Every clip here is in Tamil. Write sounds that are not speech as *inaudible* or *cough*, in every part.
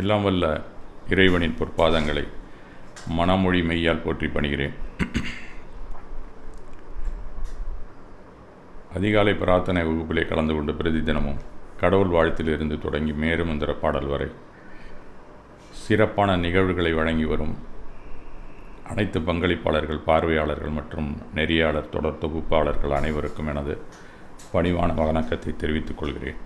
எல்லாம் வல்ல இறைவனின் பொற்பாதங்களை மனமொழி மெய்யால் போற்றி பணிகிறேன். அதிகாலை பிரார்த்தனை வகுப்பிலே கலந்து கொண்டு பிரதி தினமும் கடவுள் வாழ்த்திலிருந்து தொடங்கி மேருமந்திர பாடல் வரை சிறப்பான நிகழ்வுகளை வழங்கி வரும் அனைத்து பங்களிப்பாளர்கள் பார்வையாளர்கள் மற்றும் நெறியாளர் தொடர் தொகுப்பாளர்கள் அனைவருக்கும் எனது பணிவான வணக்கத்தை தெரிவித்துக் கொள்கிறேன்.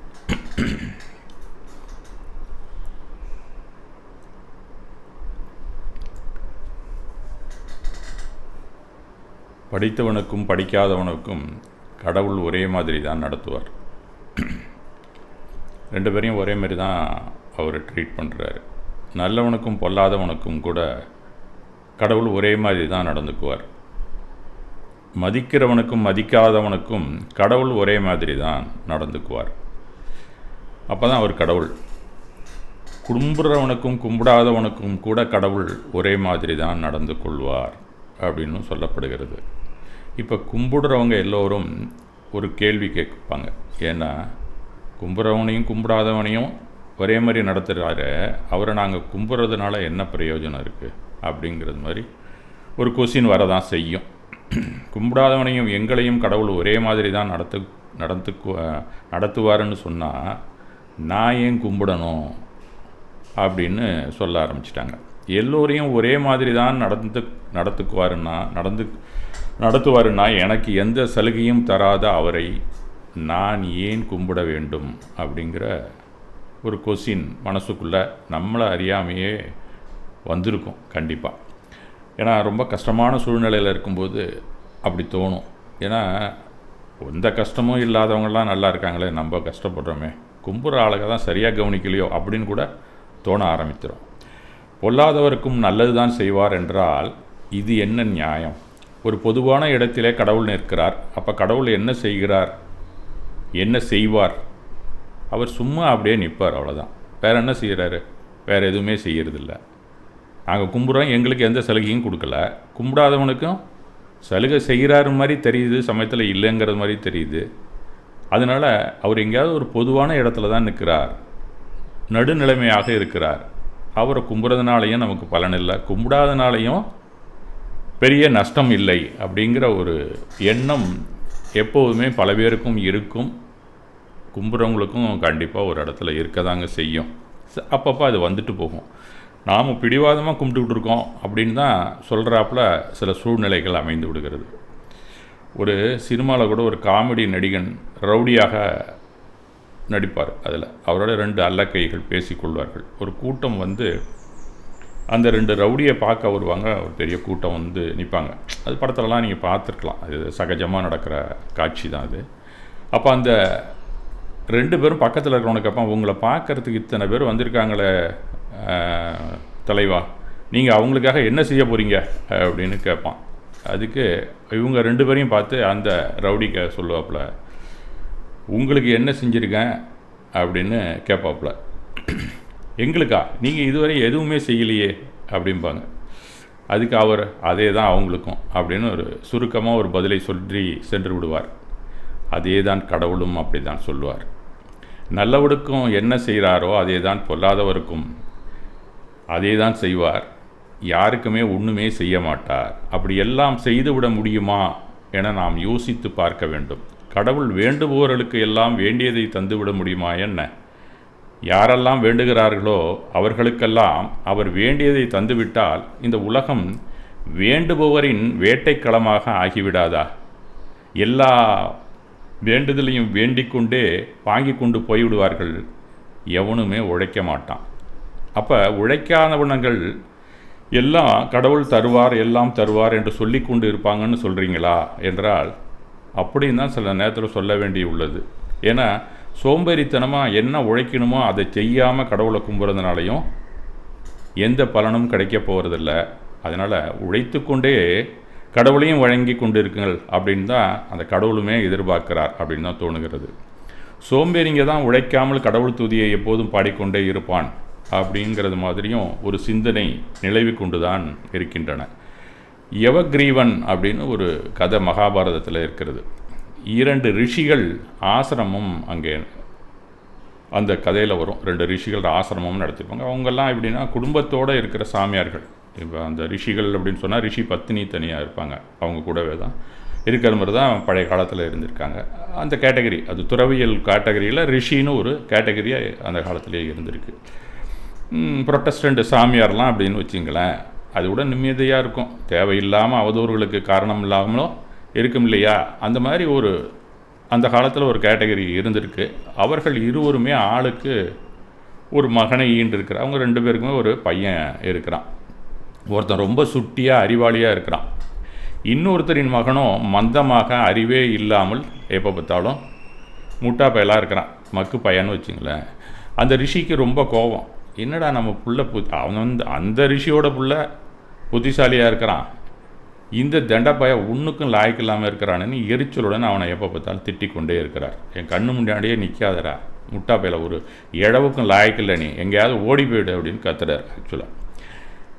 படித்தவனுக்கும் படிக்காதவனுக்கும் கடவுள் ஒரே மாதிரி தான் நடத்துவார். ரெண்டு பேரையும் ஒரே மாதிரி தான் அவர் ட்ரீட் பண்ணுறாரு நல்லவனுக்கும் பொல்லாதவனுக்கும் கூட கடவுள் ஒரே மாதிரி தான் நடந்துக்குவார். மதிக்கிறவனுக்கும் மதிக்காதவனுக்கும் கடவுள் ஒரே மாதிரி தான் நடந்துக்குவார். அப்போ தான் அவர் கடவுள். கும்பிட்றவனுக்கும் கும்பிடாதவனுக்கும் கூட கடவுள் ஒரே மாதிரி தான் நடந்து கொள்வார் அப்படின்னு சொல்லப்படுகிறது. இப்போ கும்பிடுறவங்க எல்லோரும் ஒரு கேள்வி கேட்பாங்க. ஏன்னா கும்பிட்றவனையும் கும்பிடாதவனையும் ஒரே மாதிரி நடத்துகிறாரு அவரை நாங்கள் கும்பிட்றதுனால என்ன பிரயோஜனம் இருக்குது அப்படிங்கிறது மாதிரி ஒரு கொஸ்டின் வரதான் செய்யும். கும்பிடாதவனையும் எங்களையும் கடவுள் ஒரே மாதிரி தான் நடத்து நடத்து நடத்துவாருன்னு சொன்னால் நான் ஏன் கும்பிடணும்? அப்படின்னு சொல்ல ஆரம்பிச்சிட்டாங்க. எல்லோரையும் ஒரே மாதிரி தான் நடந்து நடத்துக்குவாருன்னா நடந்து நடத்துவாருன்னா எனக்கு எந்த சலுகையும் தராத அவரை நான் ஏன் கும்பிட வேண்டும்? அப்படிங்கிற ஒரு கொஸ்டின் மனசுக்குள்ளே நம்மளை அறியாமையே வந்திருக்கும் கண்டிப்பாக ஏன்னா ரொம்ப கஷ்டமான சூழ்நிலையில் இருக்கும்போது அப்படி தோணும். ஏன்னா எந்த கஷ்டமும் இல்லாதவங்களாம் நல்லா இருக்காங்களே நம்ம கஷ்டப்படுறோமே. கும்புற ஆளுக தான் சரியாக கவனிக்கலையோ அப்படின்னு கூட தோண ஆரம்பித்திடும் பொல்லாதவருக்கும் நல்லது தான் செய்வார் என்றால் இது என்ன நியாயம்? ஒரு பொதுவான இடத்திலே கடவுள் நிற்கிறார். அப்போ கடவுள் என்ன செய்கிறார்? என்ன செய்வார்? அவர் சும்மா அப்படியே நிற்பார் அவ்வளோதான் வேறு என்ன செய்கிறாரு வேறு எதுவுமே செய்கிறதில்ல நாங்கள் கும்பிட்றோம் எங்களுக்கு எந்த சலுகையும் கொடுக்கல. கும்பிடாதவனுக்கும் சலுகை செய்கிறாரு மாதிரி தெரியுது சமயத்தில் இல்லைங்கிறது மாதிரி தெரியுது. அதனால் அவர் எங்கேயாவது ஒரு பொதுவான இடத்துல தான் நிற்கிறார். நடுநிலைமையாக இருக்கிறார். அவரை கும்புறதுனாலையும் நமக்கு பலன் இல்லை. கும்பிடாதனாலையும் பெரிய நஷ்டம் இல்லை அப்படிங்கிற ஒரு எண்ணம் எப்போதுமே பல பேருக்கும் இருக்கும். கும்புறவங்களுக்கும் கண்டிப்பாக ஒரு இடத்துல இருக்க தாங்க செய்யும் அப்பப்போ அது வந்துட்டு போகும். நாம் பிடிவாதமாக கும்பிட்டுக்கிட்டு இருக்கோம் அப்படின்னு தான் சொல்கிறாப்புல சில சூழ்நிலைகள் அமைந்து விடுகிறது. ஒரு சினிமாவில் கூட ஒரு காமெடி நடிகன் ரவுடியாக நடிப்பார். அதில் அவரோட ரெண்டு அல்லக்கைகள் பேசிக்கொள்வார்கள் ஒரு கூட்டம் வந்து அந்த ரெண்டு ரவுடியை பார்க்க வருவாங்க. ஒரு பெரிய கூட்டம் வந்து நிற்பாங்க அது படத்துலலாம் நீங்கள் பார்த்துருக்கலாம். அது சகஜமாக நடக்கிற காட்சி தான் அது. அப்போ அந்த ரெண்டு பேரும் பக்கத்தில் இருக்கிறவனுக்கு அப்போ உங்களை பார்க்குறதுக்கு இத்தனை பேர் வந்திருக்காங்களே தலைவா. நீங்கள் அவங்களுக்காக என்ன செய்ய போகிறீங்க அப்படின்னு கேட்பான் அதுக்கு இவங்க ரெண்டு பேரையும் பார்த்து அந்த ரவுடிக்க சொல்லுவாப்புல உங்களுக்கு என்ன செஞ்சுருக்கேன்? அப்படின்னு கேட்பாப்புல எங்களுக்கா? நீங்கள் இதுவரை எதுவுமே செய்யலையே அப்படிம்பாங்க. அதுக்கு அவர் அதே தான் அவங்களுக்கும் அப்படின்னு ஒரு சுருக்கமாக ஒரு பதிலை சொல்லி சென்று விடுவார். அதே தான் கடவுளும் அப்படி தான் சொல்லுவார். நல்லவருக்கும் என்ன செய்கிறாரோ அதே தான் பொல்லாதவருக்கும் அதே தான் செய்வார். யாருக்குமே ஒன்றுமே செய்ய மாட்டார். அப்படி எல்லாம் செய்துவிட முடியுமா? என நாம் யோசித்து பார்க்க வேண்டும். கடவுள் வேண்டுபவர்களுக்கு எல்லாம் வேண்டியதை தந்துவிட முடியுமா என்ன? யாரெல்லாம் வேண்டுகிறார்களோ அவர்களுக்கெல்லாம் அவர் வேண்டியதை தந்துவிட்டால் இந்த உலகம் வேண்டுபவரின் வேட்டைக்களமாக ஆகிவிடாதா? எல்லா வேண்டுதலையும் வேண்டிக்கொண்டே வாங்கி கொண்டு போய்விடுவார்கள். எவனுமே உழைக்க மாட்டான். அப்போ உழைக்காதவனங்கள் எல்லாம் கடவுள் தருவார் எல்லாம் தருவார் என்று சொல்லி கொண்டு இருப்பாங்கன்னு சொல்கிறீங்களா என்றால் அப்படின்னு தான் சில நேரத்தில் சொல்ல வேண்டி உள்ளது ஏன்னா சோம்பேறித்தனமாக என்ன உழைக்கணுமோ அதை செய்யாமல் கடவுளை கும்புறதுனாலையும் எந்த பலனும் கிடைக்க போகிறதில்ல அதனால் உழைத்து கொண்டே கடவுளையும் வழங்கி கொண்டு இருக்குங்கள் அப்படின்னு தான் அந்த கடவுளுமே எதிர்பார்க்கிறார் அப்படின்னு தான் தோணுகிறது. சோம்பேறிங்க தான் உழைக்காமல் கடவுள் துதியை எப்போதும் பாடிக்கொண்டே இருப்பான் அப்படிங்கிறது மாதிரியும் ஒரு சிந்தனை நிலவி கொண்டு தான் இருக்கின்றன. யவக்ரீவன் அப்படின்னு ஒரு கதை மகாபாரதத்தில் இருக்கிறது. இரண்டு ரிஷிகள் ஆசிரமம் அங்கே. அந்த கதையில் வரும். ரெண்டு ரிஷிகள் ஆசிரமம் நடத்திருப்பாங்க. அவங்கெல்லாம் எப்படின்னா குடும்பத்தோடு இருக்கிற சாமியார்கள். இப்போ அந்த ரிஷிகள் அப்படின்னு சொன்னால் ரிஷி பத்தினி தனியாக இருப்பாங்க. அவங்க கூடவே தான். இருக்கிற மாதிரி தான் பழைய காலத்தில் இருந்திருக்காங்க. அந்த கேட்டகரி அது துறவியல் கேட்டகரியில் ரிஷின்னு ஒரு கேட்டகரியாக அந்த காலத்திலே இருந்திருக்கு. ப்ரொட்டஸ்டண்ட் சாமியார்லாம் அப்படின்னு வச்சிங்களேன் அது கூட நிம்மதியாக இருக்கும். தேவையில்லாமல் அவதூறுகளுக்கு காரணம் இல்லாமலும் இருக்கும் இல்லையா அந்த மாதிரி ஒரு அந்த காலத்தில் ஒரு கேட்டகரி இருந்திருக்கு. அவர்கள் இருவருமே ஆளுக்கு ஒரு மகனை ஈண்டிருக்கிற அவங்க ரெண்டு பேருக்குமே ஒரு பையன் இருக்கிறான். ஒருத்தன் ரொம்ப சுட்டியாக அறிவாளியாக இருக்கிறான். இன்னொருத்தரின் மகனும் மந்தமாக அறிவே இல்லாமல் எப்போ பார்த்தாலும் முட்டா பயலாக இருக்கிறான். மக்கு பையன்னு வச்சுங்களேன். அந்த ரிஷிக்கு ரொம்ப கோபம் என்னடா நம்ம புள்ள பு அவன் வந்து அந்த ரிஷியோட புள்ள புத்திசாலியாக இருக்கிறான். இந்த தண்டப்பய ஒன்றுக்கும் லாய்க்கு இல்லாமல் இருக்கிறான்னு எரிச்சலுடன் அவனை எப்போ பார்த்தாலும் திட்டிக் கொண்டே இருக்கிறார். என் கண்ணு முன்னாடியே நிற்காதரா முட்டா பையில ஒரு இழவுக்கும் லாய்க்கில்லை நீ. எங்கேயாவது ஓடி போயிடு அப்படின்னு கத்துறார் ஆக்சுவலாக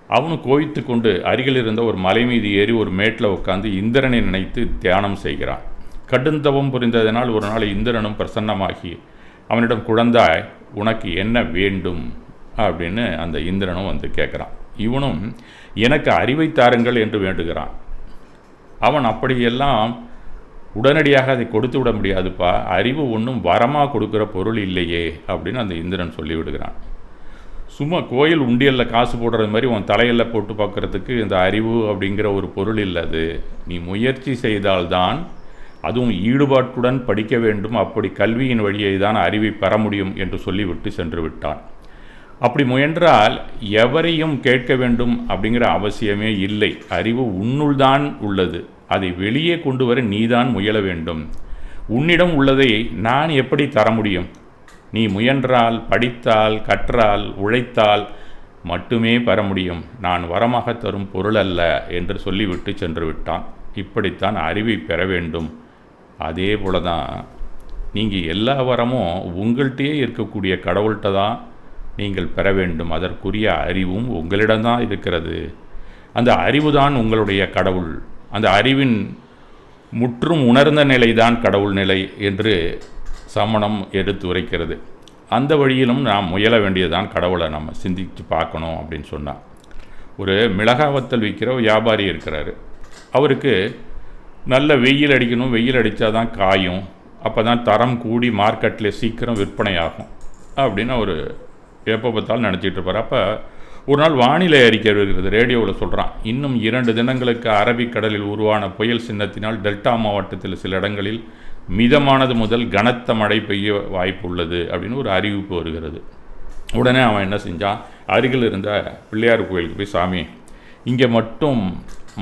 அவனு கோய்த்து கொண்டு அருகில் இருந்த ஒரு மலை மீது ஏறி ஒரு மேட்டில் உட்காந்து இந்திரனை நினைத்து தியானம் செய்கிறான். கடுந்தவம் புரிந்ததனால் ஒரு நாள் இந்திரனும் பிரசன்னமாகி அவனிடம் குழந்தாய் உனக்கு என்ன வேண்டும்? அப்படின்னு அந்த இந்திரனும் வந்து கேட்குறான். இவனும் எனக்கு அறிவை தாருங்கள் என்று வேண்டுகிறான். அவன் அப்படியெல்லாம் உடனடியாக அதை கொடுத்து விட முடியாதுப்பா. அறிவு ஒன்றும் வரமாக கொடுக்குற பொருள் இல்லையே அப்படின்னு அந்த இந்திரன் சொல்லிவிடுகிறான். சும்மா கோயில் உண்டியலில் காசு போடுறது மாதிரி உன் தலையில் போட்டு பார்க்குறதுக்கு இந்த அறிவு அப்படிங்கிற ஒரு பொருள் இல்லை அது. நீ முயற்சி செய்தால்தான் அதுவும் ஈடுபாட்டுடன் படிக்க வேண்டும். அப்படி கல்வியின் வழியை தான் அறிவை பெற முடியும் என்று சொல்லிவிட்டு சென்று விட்டான். அப்படி முயன்றால் எவரையும் கேட்க வேண்டும் அப்படிங்கிற அவசியமே இல்லை. அறிவு உன்னுள்தான் உள்ளது. அதை வெளியே கொண்டு வர நீதான் முயல வேண்டும். உன்னிடம் உள்ளதை நான் எப்படி தர முடியும்? நீ முயன்றால் படித்தால் கற்றால் உழைத்தால் மட்டுமே பெற முடியும். நான் வரமாக தரும் பொருள் அல்ல என்று சொல்லிவிட்டு சென்று விட்டான். இப்படித்தான் அறிவை பெற வேண்டும். அதே போல தான் நீங்கள் எல்லா வரமும் உங்கள்கிட்டயே இருக்கக்கூடிய கடவுள்கிட்ட தான் நீங்கள் பெற வேண்டும். அதற்குரிய அறிவும் உங்களிடம்தான் இருக்கிறது. அந்த அறிவு தான் உங்களுடைய கடவுள். அந்த அறிவின் முற்றும் உணர்ந்த நிலைதான் கடவுள் நிலை என்று சமணம் எடுத்து உரைக்கிறது. அந்த வழியிலும் நாம் முயல வேண்டியதுதான் கடவுளை நம்ம சிந்தித்து பார்க்கணும் அப்படின்னு சொன்னால் ஒரு மிளகாவத்தல் விற்கிற வியாபாரி இருக்கிறாரு. அவருக்கு நல்ல வெயில் அடிக்கணும் வெயில் அடித்தா தான் காயும் அப்போ தான் தரம் கூடி மார்க்கெட்டில் சீக்கிரம் விற்பனை ஆகும் அப்படின்னு அவர் எப்போ பார்த்தாலும் நினச்சிட்டு இருப்பார். அப்போ ஒரு நாள் வானிலை அறிக்கை வருகிறது. ரேடியோவில் சொல்கிறான் இன்னும் இரண்டு தினங்களுக்கு அரபிக்கடலில் உருவான புயல் சின்னத்தினால் டெல்டா மாவட்டத்தில் சில இடங்களில் மிதமானது முதல் கனத்த மழை பெய்ய வாய்ப்பு உள்ளது அப்படின்னு ஒரு அறிவிப்பு வருகிறது. உடனே அவன் என்ன செஞ்சான்? அருகில் இருந்த பிள்ளையார் கோயிலுக்கு போய் சாமி இங்கே மட்டும்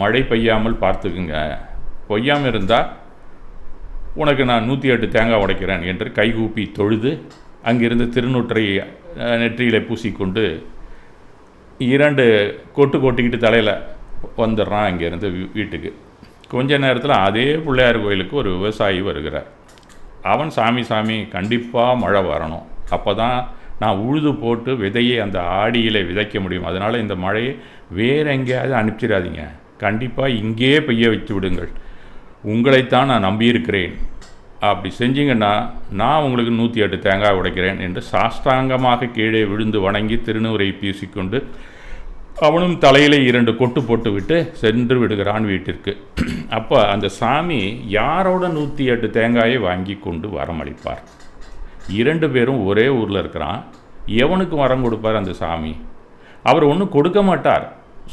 மழை பெய்யாமல் பார்த்துக்குங்க. பொய்யாமல் இருந்தால் உனக்கு நான் நூற்றி எட்டு தேங்காய் உடைக்கிறேன் என்று கைகூப்பி தொழுது அங்கிருந்து திருநூற்றை நெற்றியில் பூசிக்கொண்டு இரண்டு கொட்டு கொட்டிக்கிட்டு தலையில் வந்துடுறான் இங்கேருந்து வீட்டுக்கு. கொஞ்ச நேரத்தில் அதே பிள்ளையார் கோயிலுக்கு ஒரு விவசாயி வருகிறார். அவன் சாமி சாமி கண்டிப்பாக மழை வரணும். அப்போ தான் நான் உழுது போட்டு விதையை அந்த ஆடியில் விதைக்க முடியும். அதனால் இந்த மழையை வேறு எங்கேயாவது அனுப்பிச்சிடாதீங்க. கண்டிப்பாக இங்கேயே பெய்ய வச்சு விடுங்கள். உங்களைத்தான் நான் நம்பியிருக்கிறேன். அப்படி செஞ்சீங்கன்னா நான் உங்களுக்கு நூற்றி எட்டு தேங்காய் உடைக்கிறேன் என்று சாஷ்டாங்கமாக கீழே விழுந்து வணங்கி திருநூரை பூசிக்கொண்டு அவனும் தலையில் இரண்டு கொட்டு போட்டு விட்டு சென்று விடுகிறான் வீட்டிற்கு. அப்போ அந்த சாமி யாரோட நூற்றி எட்டு தேங்காயை வாங்கி கொண்டு வரமளிப்பார்? இரண்டு பேரும் ஒரே ஊரில் இருக்கிறான். எவனுக்கு வரம் கொடுப்பார் அந்த சாமி? அவர் ஒன்றும் கொடுக்க மாட்டார்.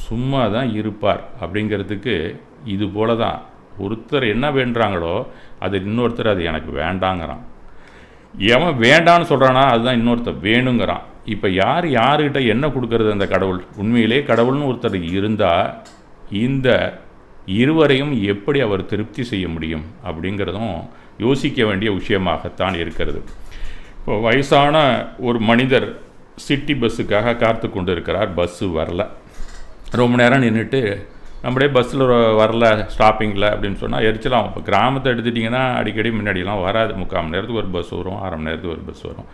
சும்மா தான் இருப்பார். அப்படிங்கிறதுக்கு இது போல தான் ஒருத்தர் என்ன வேண்டுறாங்களோ அது இன்னொருத்தர் அது எனக்கு வேண்டாங்கிறான். எவன் வேண்டான்னு சொல்கிறானா அதுதான் இன்னொருத்தர் வேணுங்கிறான். இப்போ யார் யாருக்கிட்ட என்ன கொடுக்கறது அந்த கடவுள்? உண்மையிலே கடவுள்னு ஒருத்தர் இருந்தால் இந்த இருவரையும் எப்படி அவர் திருப்தி செய்ய முடியும் அப்படிங்கிறதும் யோசிக்க வேண்டிய விஷயமாகத்தான் இருக்கிறது. இப்போ வயசான ஒரு மனிதர் சிட்டி பஸ்ஸுக்காக காத்து கொண்டு இருக்கிறார் பஸ்ஸு வரல. ரொம்ப நேரம் நின்றுட்டு நம்மளே பஸ்ஸில் வரல ஸ்டாப்பிங்கில் அப்படின்னு சொன்னால் எரிச்சலாம் இப்போ கிராமத்தை எடுத்துட்டிங்கன்னா அடிக்கடி முன்னாடிலாம் வராது. முக்கால் மணி நேரத்துக்கு ஒரு பஸ் வரும் அரை மணி நேரத்துக்கு ஒரு பஸ் வரும்.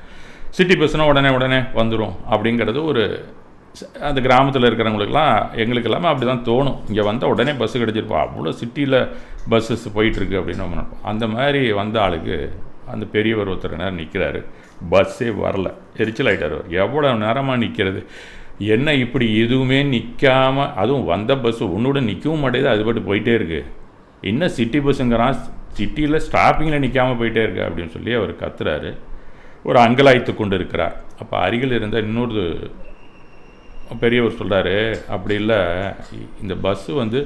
சிட்டி பஸ்னால் உடனே உடனே வந்துடும் அப்படிங்கிறது ஒரு அந்த கிராமத்தில் இருக்கிறவங்களுக்கெல்லாம் எங்களுக்கு எல்லாமே அப்படி தான் தோணும். இங்கே வந்தால் உடனே பஸ்ஸு கிடச்சிருப்போம் அவ்வளோ சிட்டியில் பஸ்ஸஸ் போயிட்டுருக்கு அப்படின்னு நம்ம நினைப்போம். அந்த மாதிரி வந்த ஆளுக்கு அந்த பெரியவர் ஒருத்தர் நேரம் நிற்கிறாரு பஸ்ஸே வரல. எரிச்சல் ஆகிட்டார் எவ்வளோ நேரமாக நிற்கிறது என்ன இப்படி எதுவுமே நிற்காமல் அதுவும் வந்த பஸ்ஸு உன்னோட நிற்கவும் மாட்டேது அது பாட்டு போயிட்டே இருக்குது என்ன சிட்டி பஸ்ஸுங்கிறான் சிட்டியில் ஸ்டாப்பிங்கில் நிற்காமல் போயிட்டே இருக்கு அப்படின்னு சொல்லி அவர் கத்துறாரு. ஒரு அங்கலாய்த்து கொண்டு இருக்கிறார் அப்போ அருகில் இருந்த இன்னொரு பெரியவர் சொல்கிறாரு அப்படி இல்லை. இந்த பஸ்ஸு வந்து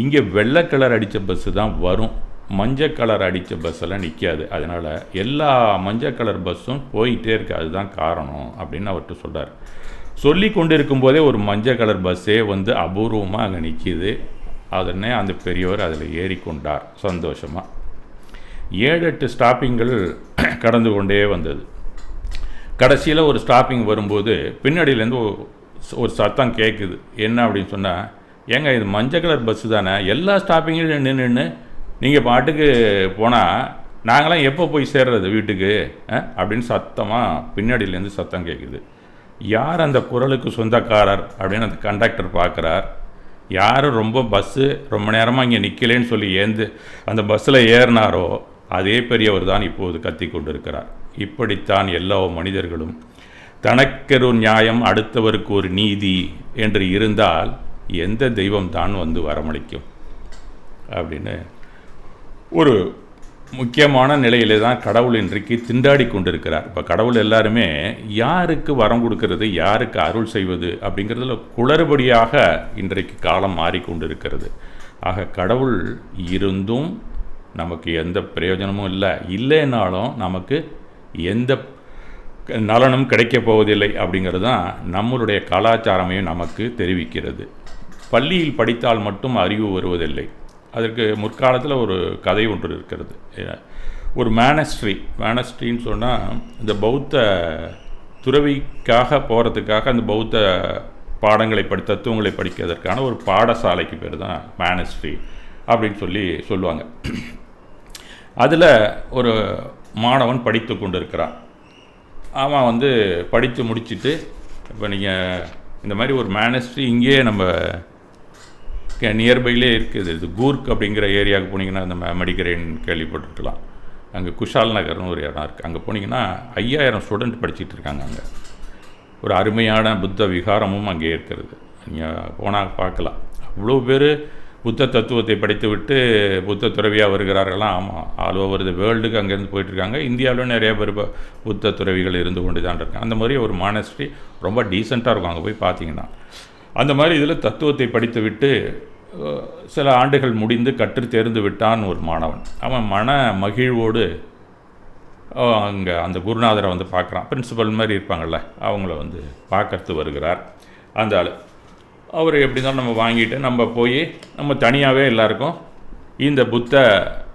இங்கே வெள்ளை கலர் அடித்த பஸ்ஸு தான் வரும். மஞ்சள் கலர் அடித்த பஸ்ஸெல்லாம் நிற்காது அதனால் எல்லா மஞ்சள் கலர் பஸ்ஸும் போயிட்டே இருக்கு. அதுதான் காரணம் அப்படின்னு அவர்கிட்ட சொல்கிறார் சொல்லி கொண்டு இருக்கும்போதே ஒரு மஞ்சள் கலர் பஸ்ஸே வந்து அபூர்வமாக அங்கே நிற்கிது அதனே அந்த பெரியவர் அதில் ஏறிக்கொண்டார் சந்தோஷமாக ஏழு எட்டு ஸ்டாப்பிங்கள் *clears throat* கடந்து கொண்டே வந்தது. கடைசியில் ஒரு ஸ்டாப்பிங் வரும்போது பின்னாடியிலேருந்து ஒரு சத்தம் கேட்குது என்ன அப்படின்னு சொன்னால் ஏங்க இது மஞ்சள் கலர் பஸ்ஸு தானே? எல்லா ஸ்டாப்பிங்லையும் நின்று நின்று நீங்கள் பாட்டுக்கு போனால் நாங்களாம் எப்போ போய் சேர்றது வீட்டுக்கு? அப்படின்னு சத்தமாக பின்னாடியிலேருந்து சத்தம் கேட்குது யார் அந்த குரலுக்கு சொந்தக்காரர்? அப்படின்னு அந்த கண்டக்டர் பார்க்குறார் யார்? ரொம்ப பஸ்ஸு ரொம்ப நேரமாக இங்கே நிற்கலேன்னு சொல்லி ஏந்து அந்த பஸ்ஸில் ஏறினாரோ அதே பெரியவர் தான் இப்போது கத்தி கொண்டிருக்கிறார். இப்படித்தான் எல்லா மனிதர்களும் தனக்கெரு நியாயம் அடுத்தவருக்கு ஒரு நீதி என்று இருந்தால் எந்த தெய்வம் தான் வந்து வரமளிக்கும்? அப்படின்னு ஒரு முக்கியமான நிலையிலே தான் கடவுள் இன்றைக்கு திண்டாடி கொண்டிருக்கிறார். இப்போ கடவுள் எல்லாருமே யாருக்கு வரம் கொடுக்கறது யாருக்கு அருள் செய்வது அப்படிங்கிறதுல குளறுபடியாக இன்றைக்கு காலம் மாறிக்கொண்டிருக்கிறது ஆக கடவுள் இருந்தும் நமக்கு எந்த பிரயோஜனமும் இல்லை. இல்லைனாலும் நமக்கு எந்த நலனும் கிடைக்கப் போவதில்லை அப்படிங்கிறது தான் நம்மளுடைய கலாச்சாரமையும் நமக்கு தெரிவிக்கிறது. பள்ளியில் படித்தால் மட்டும் அறிவு வருவதில்லை. அதற்கு முற்காலத்தில் ஒரு கதை ஒன்று இருக்கிறது. ஒரு மேனஸ்ட்ரி மேனஸ்ட்ரின்னு சொன்னால் இந்த பௌத்த துறவிக்காக போகிறதுக்காக அந்த பௌத்த பாடங்களை படி தத்துவங்களை படிக்கிறதற்கான ஒரு பாடசாலைக்கு பேர் தான் மேனஸ்ட்ரி அப்படின்னு சொல்லி சொல்லுவாங்க. அதில் ஒரு மாணவன் படித்து கொண்டு இருக்கிறான் அவன் வந்து படித்து முடிச்சுட்டு இப்போ நீங்கள் இந்த மாதிரி ஒரு மேனஸ்ட்ரி இங்கேயே நம்ம நியர்பைலே இருக்குது. இது கூர்க் அப்படிங்கிற ஏரியாவுக்கு போனீங்கன்னா அந்த மெடிக்கிறேன் கேள்விப்பட்டிருக்கலாம். அங்கே குஷால் நகர்னு ஒரு இடம் இருக்குது அங்கே போனீங்கன்னா ஐயாயிரம் ஸ்டூடெண்ட் படிச்சுட்டு இருக்காங்க அங்கே. ஒரு அருமையான புத்த விகாரமும் அங்கே இருக்கிறது. நீங்கள் போனால் பார்க்கலாம். அவ்வளோ பேர் புத்த தத்துவத்தை படித்துவிட்டு புத்த துறவியாக வருகிறார்கள்லாம் ஆமாம் ஆல் ஓவர் த வேர்ல்டுக்கு அங்கேருந்து போயிட்டுருக்காங்க. இந்தியாவிலும் நிறைய பேர் புத்த துறவிகள் இருந்து கொண்டு தான் இருக்காங்க. அந்த மாதிரி ஒரு மானஸ்ட்ரி ரொம்ப டீசெண்டாக இருக்கும். அங்கே போய் பார்த்தீங்கன்னா. அந்த மாதிரி இதில் தத்துவத்தை படித்துவிட்டு சில ஆண்டுகள் முடிந்து கற்று தேர்ந்து விட்டான் ஒரு மாணவன். அவன் மன மகிழ்வோடு அங்கே அந்த குருநாதரை வந்து பார்க்குறான். பிரின்சிபல் மாதிரி இருப்பாங்கள்ல அவங்கள வந்து பார்க்கறது வருகிறார். அந்த ஆள். அவர் எப்படி தான் நம்ம வாங்கிட்டு நம்ம போய் நம்ம தனியாகவே எல்லாருக்கும் இந்த புத்த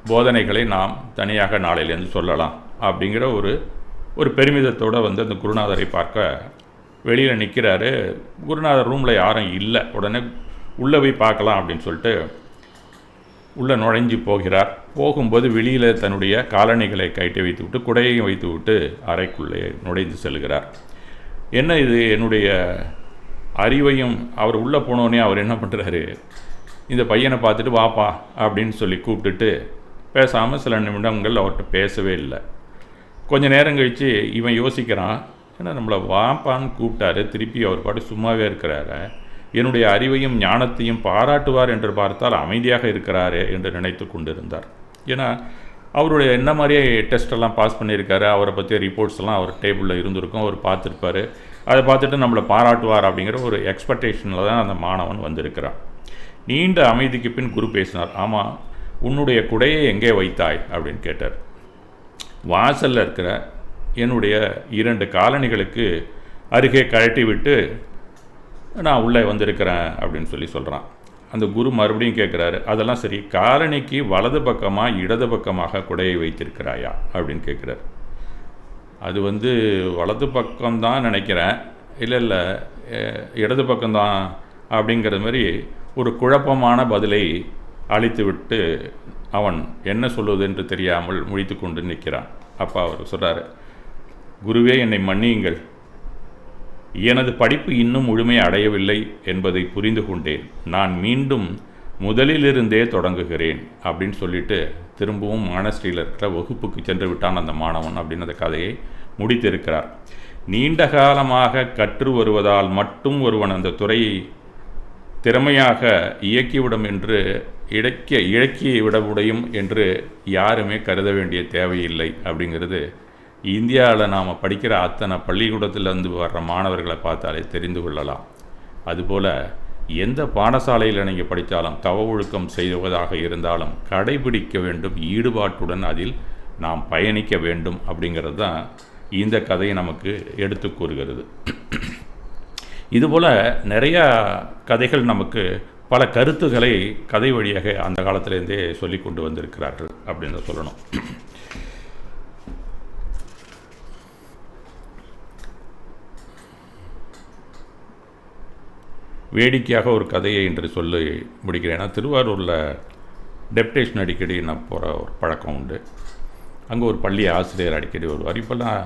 போதனைகளை நாம் தனியாக நாளையிலேருந்து சொல்லலாம் அப்படிங்கிற ஒரு ஒரு பெருமிதத்தோடு வந்து அந்த குருநாதரை பார்க்க வெளியில் நிற்கிறாரு குருநாதர் ரூமில் யாரும் இல்லை. உடனே உள்ளே போய் பார்க்கலாம் அப்படின்னு சொல்லிட்டு உள்ளே நுழைஞ்சு போகிறார். போகும்போது வெளியில் தன்னுடைய காலணிகளை கைட்டு வைத்து விட்டு குடையையும் வைத்து விட்டு அறைக்குள்ளே நுழைந்து செல்கிறார். என்ன இது? என்னுடைய அறிவையும் அவர் உள்ளே போனோடனே அவர் என்ன பண்ணுறாரு இந்த பையனை பார்த்துட்டு வாப்பா அப்படின்னு சொல்லி கூப்பிட்டுட்டு பேசாமல் சில நிமிடங்கள் அவர்கிட்ட பேசவே இல்லை. கொஞ்சம் நேரம் கழித்து இவன் யோசிக்கிறான் ஏன்னா நம்மளை வாப்பான்னு கூப்பிட்டாரு திருப்பி அவர் பாட்டு சும்மாவே இருக்கிறாரு. என்னுடைய அறிவையும் ஞானத்தையும் பாராட்டுவார் என்று பார்த்தால் அமைதியாக இருக்கிறாரு என்று நினைத்து கொண்டிருந்தார். ஏன்னா அவருடைய என்ன மாதிரியே டெஸ்ட்டெல்லாம் பாஸ் பண்ணியிருக்காரு அவரை பற்றிய ரிப்போர்ட்ஸ் எல்லாம் அவர் டேபிளில் இருந்திருக்கும் அவர் பார்த்துருப்பாரு. அதை பார்த்துட்டு நம்மளை பாராட்டுவார் அப்படிங்கிற ஒரு எக்ஸ்பெக்டேஷனில் தான் அந்த மாணவன் வந்திருக்கிறான். நீண்ட அமைதிக்கு பின் குரு பேசினார் ஆமாம் உன்னுடைய குடையை எங்கே வைத்தாய்? அப்படின்னு கேட்டார். வாசலில் இருக்கிற என்னுடைய இரண்டு காலணிகளுக்கு அருகே கழட்டி விட்டு நான் உள்ளே வந்திருக்கிறேன் அப்படின்னு சொல்லி சொல்கிறான் அந்த குரு மறுபடியும் கேட்குறாரு அதெல்லாம் சரி காலனிக்கு வலது பக்கமாக இடது பக்கமாக குடையை வைத்திருக்கிறாயா? அப்படின்னு கேட்குறாரு அது வந்து வலது பக்கம்தான் நினைக்கிறேன். இல்லை இல்லை இடது பக்கம்தான் அப்படிங்கிற மாதிரி ஒரு குழப்பமான பதிலை அழித்துவிட்டு அவன் என்ன சொல்வது என்று தெரியாமல் முடித்து கொண்டு நிற்கிறான். அப்பா அவர் சொல்கிறாரு குருவே என்னை மன்னியுங்கள். எனது படிப்பு இன்னும் முழுமை அடையவில்லை என்பதை புரிந்து கொண்டேன். நான் மீண்டும் முதலிலிருந்தே தொடங்குகிறேன் அப்படின்னு சொல்லிட்டு திரும்பவும் மானஸ்ரீயில் இருக்கிற வகுப்புக்கு சென்று விட்டான் அந்த மாணவன் அப்படின்னு அந்த கதையை முடித்திருக்கிறார். நீண்ட காலமாக கற்று வருவதால் மட்டும் ஒருவன் அந்த துறையை திறமையாக இயக்கிவிடும் என்று இழக்க இழக்கிய விட முடியும் என்று யாருமே கருத வேண்டிய தேவையில்லை அப்படிங்கிறது இந்தியாவில் நாம் படிக்கிற அத்தனை பள்ளிக்கூடத்திலேருந்து வர்ற மாணவர்களை பார்த்தாலே தெரிந்து கொள்ளலாம். அதுபோல் எந்த பாடசாலையில் நீங்கள் படித்தாலும் தவ ஒழுக்கம் செய்வதாக இருந்தாலும் கடைபிடிக்க வேண்டும் ஈடுபாட்டுடன் அதில் நாம் பயணிக்க வேண்டும் அப்படிங்கிறது தான் இந்த கதையை நமக்கு எடுத்து கூறுகிறது. இதுபோல் நிறையா கதைகள் நமக்கு பல கருத்துக்களை கதை வழியாக அந்த காலத்திலேருந்தே சொல்லி கொண்டு வந்திருக்கிறார்கள் அப்படின்னு சொல்லணும். வேடிக்கையாக ஒரு கதையை என்று சொல்லி முடிக்கிறேன். ஏன்னா திருவாரூரில் டெப்டேஷன் அடிக்கடி நான் போகிற ஒரு பழக்கம் உண்டு. அங்கே ஒரு பள்ளி ஆசிரியர் அடிக்கடி வருவார். இப்போல்லாம்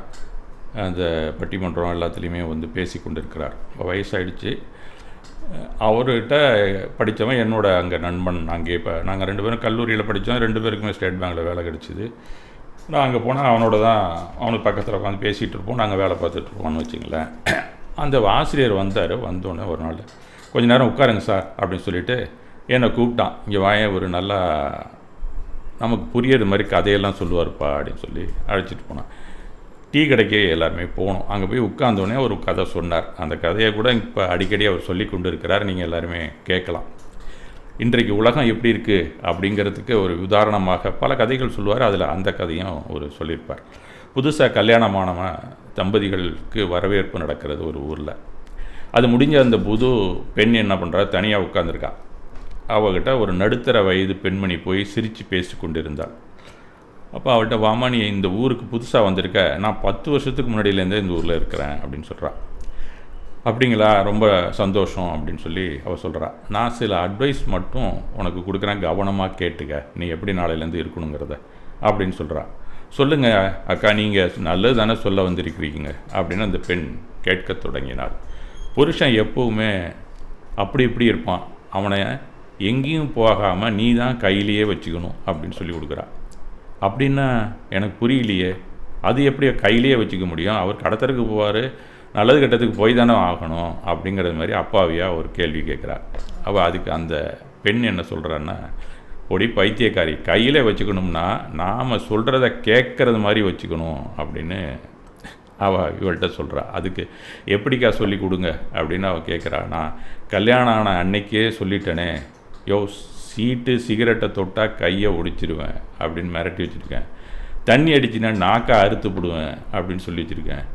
அந்த பட்டிமன்றம் எல்லாத்துலேயுமே வந்து பேசி கொண்டு இருக்கிறார் வயசாகிடுச்சு அவர்கிட்ட படித்தவன் என்னோட அங்கே நண்பன். அங்கே இப்போ நாங்கள் ரெண்டு பேரும் கல்லூரியில் படித்தோம். ரெண்டு பேருக்குமே ஸ்டேட் பேங்கில் வேலை கிடச்சிது. நான் அங்கே போனால் அவனோட தான் அவனுக்கு பக்கத்தில் உட்காந்து பேசிகிட்டு இருப்போம். நாங்கள் வேலை பார்த்துட்ருப்போம்னு வச்சுங்களேன். அந்த ஆசிரியர் வந்தார். வந்தோடனே ஒரு நாள் கொஞ்ச நேரம் உட்காருங்க சார் அப்படின்னு சொல்லிட்டு என்னை கூப்பிட்டான். இங்கே வாய ஒரு நல்லா நமக்கு புரியறது மாதிரி கதையெல்லாம் சொல்லுவார்ப்பா அப்படின்னு சொல்லி அழைச்சிட்டு போனான். டீ கடைக்கே எல்லாருமே போனோம். அங்கே போய் உட்காந்தோடனே ஒரு கதை சொன்னார். அந்த கதையை கூட இப்போ அடிக்கடி அவர் சொல்லி கொண்டு இருக்கிறார் நீங்கள் எல்லாருமே கேட்கலாம். இன்றைக்கு உலகம் எப்படி இருக்குது அப்படிங்கிறதுக்கு ஒரு உதாரணமாக பல கதைகள் சொல்லுவார். அதில் அந்த கதையும் ஒரு சொல்லியிருப்பார். புதுசாக கல்யாணமானவன் தம்பதிகளுக்கு வரவேற்பு நடக்கிறது ஒரு ஊரில். அது முடிஞ்ச அந்த புது பெண் என்ன பண்ணுறா தனியாக உட்காந்துருக்கா அவகிட்ட ஒரு நடுத்தர வயது பெண்மணி போய் சிரித்து பேசி கொண்டிருந்தாள். அப்போ அவள்கிட்ட வாமா நீ இந்த ஊருக்கு புதுசாக வந்திருக்க. நான் பத்து வருஷத்துக்கு முன்னாடியிலேருந்தே இந்த ஊரில் இருக்கிறேன் அப்படின்னு சொல்கிறாள் அப்படிங்களா ரொம்ப சந்தோஷம் அப்படின்னு சொல்லி அவள் சொல்கிறா நான் சில அட்வைஸ் மட்டும் உனக்கு கொடுக்குறேன். கவனமாக கேட்டுக்க. நீ எப்படி நாளையிலேருந்து இருக்கணுங்கிறத அப்படின்னு சொல்கிறா சொல்லுங்கள் அக்கா நீங்கள் நல்லது தானே சொல்ல வந்திருக்கிறீங்க அப்படின்னு அந்த பெண் கேட்க தொடங்கினாள். புருஷன் எப்போவுமே அப்படி இப்படி இருப்பான். அவனை எங்கேயும் போகாமல் நீ தான் கையிலேயே வச்சுக்கணும் அப்படின்னு சொல்லி கொடுக்குறா. அப்படின்னா எனக்கு புரியலையே. அது எப்படி கையிலேயே வச்சுக்க முடியும். அவர் கடத்தருக்கு போவார். நல்லது கெட்டதுக்கு போய் தானே ஆகணும் அப்படிங்கிறது மாதிரி அப்பாவியாக ஒரு கேள்வி கேட்குறா. அவள் அதுக்கு அந்த பெண் என்ன சொல்கிறான்னா ஒடி பைத்தியக்காரி கையில் வச்சுக்கணும்னா நாம் சொல்கிறத கேட்குறது மாதிரி வச்சுக்கணும் அப்படின்னு அவள் இவள்கிட்ட சொல்கிறா அதுக்கு எப்படிக்கா சொல்லி கொடுங்க? அப்படின்னு அவள் கேட்குறா நான் கல்யாணம் ஆன அன்னைக்கே சொல்லிட்டேனே யோ சீட்டு சிகரெட்டை தொட்டால் கையை ஒடிச்சிருவேன் அப்படின்னு மிரட்டி வச்சுருக்கேன். தண்ணி அடிச்சுன்னா நாக்கை அறுத்து போடுவேன் அப்படின்னு சொல்லி வச்சுருக்கேன்.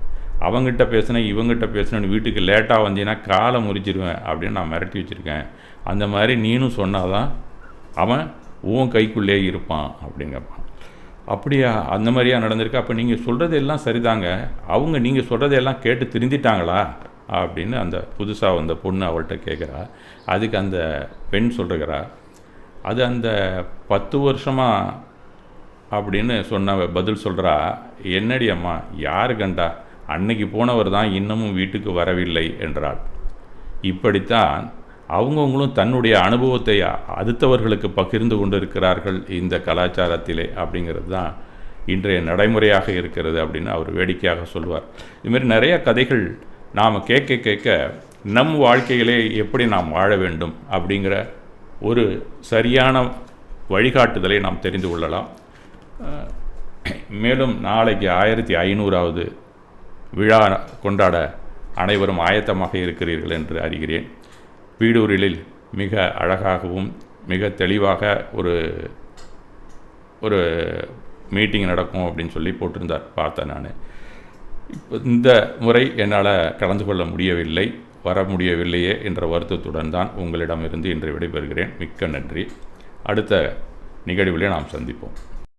அவங்ககிட்ட பேசினேன் இவங்ககிட்ட பேசினேன்னு வீட்டுக்கு லேட்டாக வந்தீங்கன்னா காலை முறிச்சிருவேன் அப்படின்னு நான் மிரட்டி வச்சுருக்கேன். அந்த மாதிரி நீனும் சொன்னாதான் அவன் உன் கைக்குள்ளே இருப்பான் அப்படிங்கப்பான். அப்படியா? அந்த மாதிரியா நடந்திருக்கு. அப்போ நீங்கள் சொல்கிறது எல்லாம் சரிதாங்க. அவங்க நீங்கள் சொல்கிறதையெல்லாம் கேட்டு திருந்திட்டாங்களா? அப்படின்னு அந்த புதுசாக வந்த பொண்ணு அவள்கிட்ட கேட்குறா அதுக்கு அந்த பெண் சொல்கிறா அது அந்த பத்து வருஷமாக அப்படின்னு சொன்ன பதில் சொல்கிறா என்னடி அம்மா யார் கண்டா? அன்னைக்கு போனவர் தான் இன்னமும் வீட்டுக்கு வரவில்லை என்றாள். இப்படித்தான் அவங்கவுங்களும் தன்னுடைய அனுபவத்தை அடுத்தவர்களுக்கு பகிர்ந்து கொண்டு இருக்கிறார்கள் இந்த கலாச்சாரத்திலே அப்படிங்கிறது தான் இன்றைய நடைமுறையாக இருக்கிறது அப்படின்னு அவர் வேடிக்கையாக சொல்வார். இதுமாரி நிறைய கதைகள் நாம் கேட்க கேட்க நம் வாழ்க்கையிலே எப்படி நாம் வாழ வேண்டும் அப்படிங்கிற ஒரு சரியான வழிகாட்டுதலை நாம் தெரிந்து கொள்ளலாம். மேலும் நாளைக்கு ஆயிரத்தி ஐநூறாவது விழா கொண்டாட அனைவரும் ஆயத்தமாக இருக்கிறீர்கள் என்று அறிகிறேன். வீடூரில் மிக அழகாகவும் மிக தெளிவாக ஒரு ஒரு மீட்டிங் நடக்கும் அப்படின்னு சொல்லி போட்டிருந்தார் பார்த்தேன் நான். இப்போ இந்த முறை என்னால் கலந்து கொள்ள முடியவில்லை வர முடியவில்லையே என்ற வருத்தத்துடன் தான் உங்களிடமிருந்து இன்று விடைபெறுகிறேன். மிக்க நன்றி. அடுத்த நிகழ்விலே நாம் சந்திப்போம்.